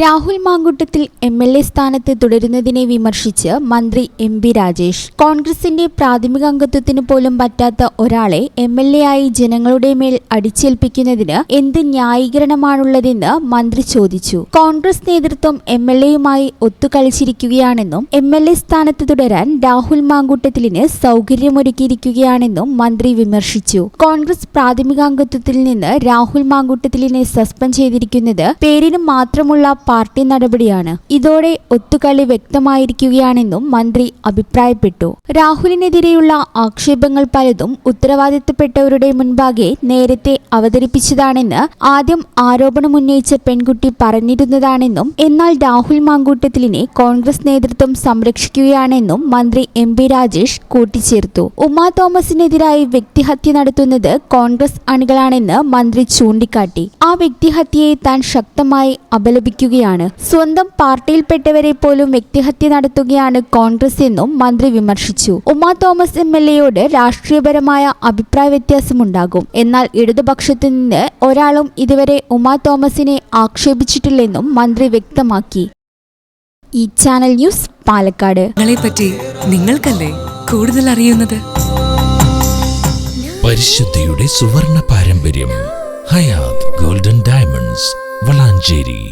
Rahul Mamkootathil M L A സ്ഥാനത്ത് തുടരുന്നതിനെ വിമർശിച്ച് മന്ത്രി എം പി രാജേഷ്. കോൺഗ്രസിന്റെ പ്രാഥമിക അംഗത്വത്തിന് പോലും പറ്റാത്ത ഒരാളെ എം എൽ എ ആയി ജനങ്ങളുടെ മേൽ അടിച്ചേൽപ്പിക്കുന്നതിന് എന്ത് ന്യായീകരണമാണുള്ളതെന്ന് മന്ത്രി ചോദിച്ചു. കോൺഗ്രസ് നേതൃത്വം എം എൽ എയുമായി ഒത്തുകളിച്ചിരിക്കുകയാണെന്നും എം എൽ എ സ്ഥാനത്ത് തുടരാൻ രാഹുൽ മാങ്കുട്ടത്തിലിന് സൗകര്യമൊരുക്കിയിരിക്കുകയാണെന്നും മന്ത്രി വിമർശിച്ചു. കോൺഗ്രസ് പ്രാഥമികാംഗത്വത്തിൽ നിന്ന് രാഹുൽ മാങ്കുട്ടത്തിലിനെ സസ്പെൻഡ് ചെയ്തിരിക്കുന്നത് പേരിന് മാത്രമുള്ള പാർട്ടി നടപടിയാണ്. ഇതോടെ ഒത്തുകളി വ്യക്തമായിരിക്കുകയാണെന്നും മന്ത്രി അഭിപ്രായപ്പെട്ടു. രാഹുലിനെതിരെയുള്ള ആക്ഷേപങ്ങൾ പലതും ഉത്തരവാദിത്തപ്പെട്ടവരുടെ മുൻപാകെ നേരത്തെ അവതരിപ്പിച്ചതാണെന്ന് ആദ്യം ആരോപണമുന്നയിച്ച പെൺകുട്ടി പറഞ്ഞിരുന്നതാണെന്നും എന്നാൽ രാഹുൽ മാങ്കൂട്ടത്തിലിനെ കോൺഗ്രസ് നേതൃത്വം സംരക്ഷിക്കുകയാണെന്നും മന്ത്രി എം പി രാജേഷ് കൂട്ടിച്ചേർത്തു. ഉമാ തോമസിനെതിരായി വ്യക്തിഹത്യ നടത്തുന്നത് കോൺഗ്രസ് അണികളാണെന്ന് മന്ത്രി ചൂണ്ടിക്കാട്ടി. ആ വ്യക്തിഹത്യയെ താൻ ശക്തമായി അപലപിക്കുകയാണ് സ്വന്തം പാർട്ടിയിൽപ്പെട്ടവരെ പോലും വ്യക്തിഹത്യ നടത്തുകയാണ് കോൺഗ്രസ് എന്നും മന്ത്രി വിമർശിച്ചു. ഉമാ തോമസ് എം എൽ എയോട് രാഷ്ട്രീയപരമായ അഭിപ്രായ വ്യത്യാസമുണ്ടാകും. എന്നാൽ ഇടതുപക്ഷത്തു നിന്ന് ഒരാളും ഇതുവരെ ഉമാ തോമസിനെ ആക്ഷേപിച്ചിട്ടില്ലെന്നും മന്ത്രി വ്യക്തമാക്കി. ഈ ചാനൽ ന്യൂസ് പാലക്കാട്. പറ്റി നിങ്ങൾക്കല്ലേ കൂടുതൽ അറിയുന്നത്? പരിശുദ്ധിയുടെ സുവർണ പാരമ്പര്യം ഹയാത് ഗോൾഡൻ ഡയമണ്ട്സ് വളാഞ്ചേരി.